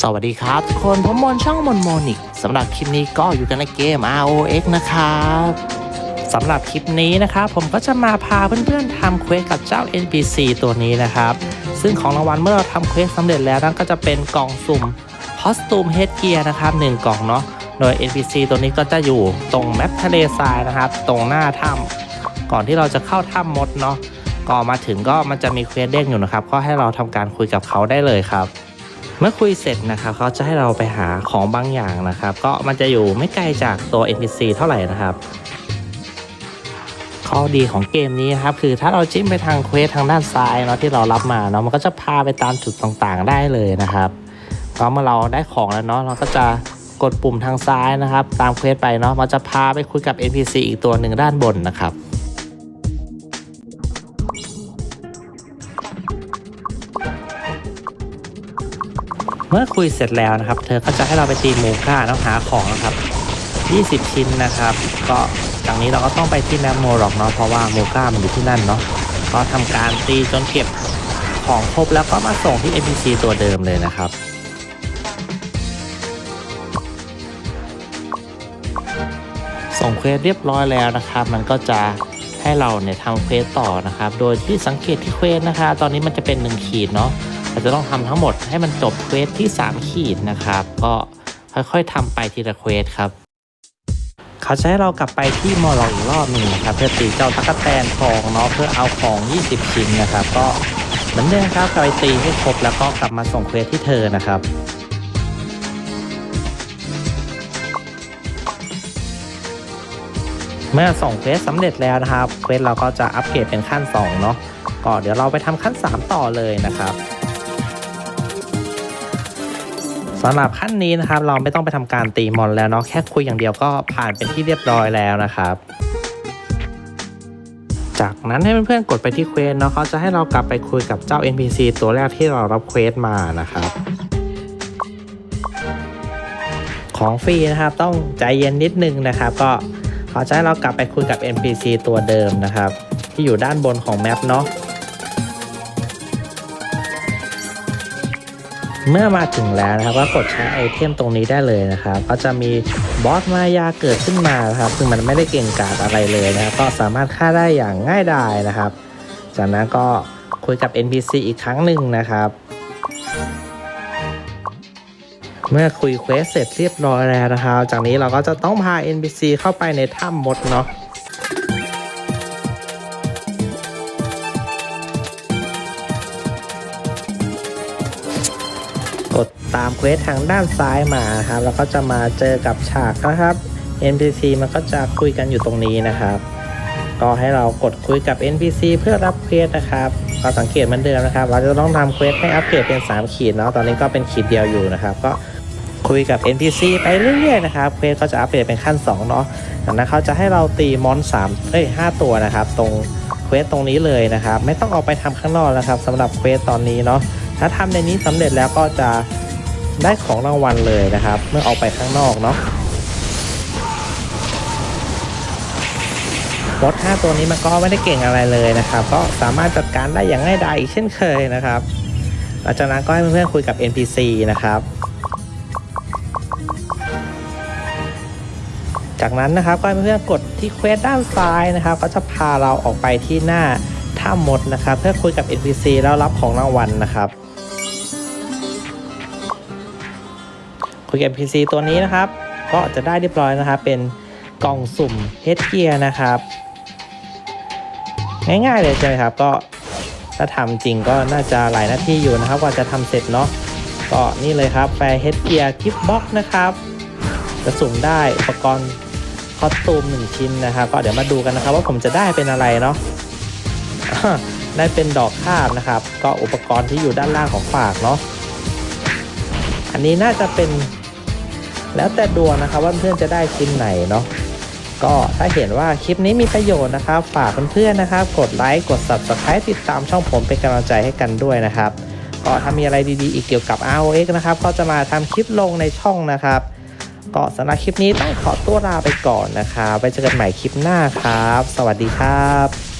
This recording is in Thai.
สวัสดีครับทุกคนผมมนช่องมนโมนิกสำหรับคลิปนี้ก็อยู่กันในเกม ROX นะครับสำหรับคลิปนี้นะครับผมก็จะมาพาเพื่อนๆทำเควสกับเจ้า NPC ตัวนี้นะครับ ซึ่งของรางวัลเมื่อเราทำเควสสำเร็จแล้วนั่นก็จะเป็นกล่องสุ่มคอสตูมเฮดเกียร์นะครับหนึ่งกล่องเนาะโดย NPC ตัวนี้ก็จะอยู่ตรงแมปทะเลทรายนะครับ ตรงหน้าถ้ำก่อนที่เราจะเข้าถ้ำมดเนาะก่อนมาถึงก็มันจะมีเควสเด้งอยู่นะครับ ก็ให้เราทำการคุยกับเขาได้เลยครับ เมื่อคุยเสร็จนะครับเขาจะให้เราไปหาของบางอย่างนะครับ ก็มันจะอยู่ไม่ไกลจากตัว NPC เท่าไหร่นะครับข้อดีของเกมนี้นะครับคือถ้าเราจิ้มไปทางเควสทางด้านซ้ายเนาะที่เรารับมาเนาะมันก็จะพาไปตามจุดต่างๆได้เลยนะครับก็เมื่อเราได้ของแล้วเนาะเราก็จะกดปุ่มทางซ้ายนะครับ ตามเควสไปเนาะมันจะพาไปคุยกับ NPC อีกตัวหนึ่งด้านบนนะครับ เมื่อคุยเสร็จแล้วนะครับ เธอก็จะให้เราไปตีหมูก้าแล้วหาของนะครับ 20 ชิ้นนะครับ ก็จากนี้เราก็ต้องไปที่แมปโมร็อกเนาะเพราะว่าหมูก้ามันอยู่ที่นั่นเนาะก็ทำการตีจนเก็บของครบแล้วก็มาส่งที่ NPC ตัวเดิมเลยนะครับส่งเควสเรียบร้อยแล้วนะครับ มันก็จะให้เราเนี่ยทำเควสต่อนะครับ โดยที่สังเกตที่เควสนะคะ ตอนนี้มันจะเป็น 1 ขีดเนาะ เราจะต้องทำทั้งหมดให้มันจบเควสที่ 3 ขีดนะครับ ก็ค่อยๆทำไปทีละเควสครับ เขาจะให้เรากลับไปที่มอลล์อีกรอบหนึ่งนะครับ เพื่อตีเจ้าตั๊กแตนทองเนาะเพื่อเอาของ 20 ชิ้นนะครับ ก็เหมือนเดิมครับกลับไปตีให้ครบแล้วก็กลับมาส่งเควสที่เธอนะครับเมื่อส่งเควสสำเร็จแล้วนะครับ เควสเราก็จะอัปเกรดเป็นขั้น 2 เนาะก็เดี๋ยวเราไปทำขั้น 3 ต่อเลยนะครับ สำหรับขั้นนี้นะครับ เราไม่ต้องไปทำการตีมอนแล้วเนาะแค่คุยอย่างเดียวก็ผ่านเป็นที่เรียบร้อยแล้วนะครับจากนั้นให้เพื่อนๆกดไปที่เควสเนาะเขาจะให้เรากลับไปคุยกับเจ้า NPC ตัวแรกที่เรารับเควสมานะครับ ของฟรีนะครับต้องใจเย็นนิดนึงนะครับ ก็เขาจะให้เรากลับไปคุยกับ NPC ตัวเดิมนะครับ ที่อยู่ด้านบนของแมปเนาะ เมื่อมาถึงแล้วนะครับก็กดใช้ไอเทมตรงนี้ได้เลยนะครับก็จะมีบอสมายาเกิดขึ้นมานะครับซึ่งมันไม่ได้เก่งกาจอะไรเลยนะครับก็สามารถฆ่าได้อย่างง่ายดายนะครับ จากนั้นก็คุยกับ NPC อีกครั้งหนึ่งนะครับ เมื่อคุยเควสเสร็จเรียบร้อยแล้วนะครับ จากนี้เราก็จะต้องพา NPC เข้าไปในถ้ำมดเนาะ ตามเควสทางด้านซ้ายมาครับ แล้วก็จะมาเจอกับฉากนะครับ NPC มันก็จะคุยกันอยู่ตรงนี้นะครับ ก็ให้เรากดคุยกับ NPC เพื่อรับเควสนะครับเราสังเกตเหมือนเดิมนะครับ เราจะต้องทำเควสให้อัปเกรดเป็น 3 ขีดเนาะ ตอนนี้ก็เป็นขีดเดียวอยู่นะครับ ก็คุยกับ NPC ไปเรื่อยๆนะครับ เควสก็จะอัปเกรดเป็นขั้น 2 เนาะจากนั้นเขาจะให้เราตีมอน3เอ้ย5ตัวนะครับ ตรงเควสตรงนี้เลยนะครับ ไม่ต้องออกไปทำข้างนอกนะครับสำหรับเควสตอนนี้เนาะ ถ้าทำในนี้สำเร็จแล้วก็จะ ได้ของรางวัลเลยนะครับ เมื่อออกไปข้างนอกเนาะบอส5ตัวนี้มันก็ไม่ได้เก่งอะไรเลยนะครับ ก็สามารถจัดการได้อย่างง่ายดายอีกเช่นเคยนะครับ หลังจากนั้นก็ให้เพื่อนๆคุยกับ NPC นะครับ จากนั้นนะครับก็ให้เพื่อนๆกดที่เควสด้านซ้ายนะครับ ก็จะพาเราออกไปที่หน้าถ้ำมดนะครับ เพื่อคุยกับ NPC แล้วรับของรางวัลนะครับ คุยกับ NPC ตัวนี้นะครับ ก็จะได้เรียบร้อยนะครับ เป็นกล่องสุ่มเฮดเกียร์นะครับ ง่ายๆเลยใช่ไหมครับ ก็ถ้าทำจริงก็น่าจะหลายหน้าที่อยู่นะครับกว่าจะทำเสร็จเนาะก็นี่เลยครับแฟร์เฮดเกียร์กิฟบ็อกนะครับ จะสุ่มได้อุปกรณ์คอสตูมหนึ่งชิ้นนะครับ ก็เดี๋ยวมาดูกันนะครับ ว่าผมจะได้เป็นอะไรเนาะได้เป็นดอกคาบนะครับ ก็อุปกรณ์ที่อยู่ด้านล่างของฝากเนาะอันนี้น่าจะเป็น แล้วแต่ดวงนะครับว่าเพื่อนจะได้ชิ้นไหนเนาะก็ถ้าเห็นว่าคลิปนี้มีประโยชน์นะครับ ฝากเพื่อนๆนะครับ กดไลค์กด subscribe ติดตามช่องผมเป็นกำลังใจให้กันด้วยนะครับ ก็ถ้ามีอะไรดีๆ อีกเกี่ยวกับ ROX นะครับ ก็จะมาทำคลิปลงในช่องนะครับ ก็สำหรับคลิปนี้ต้องขอตัวลาไปก่อนนะครับไว้เจอกันใหม่คลิปหน้าครับ สวัสดีครับ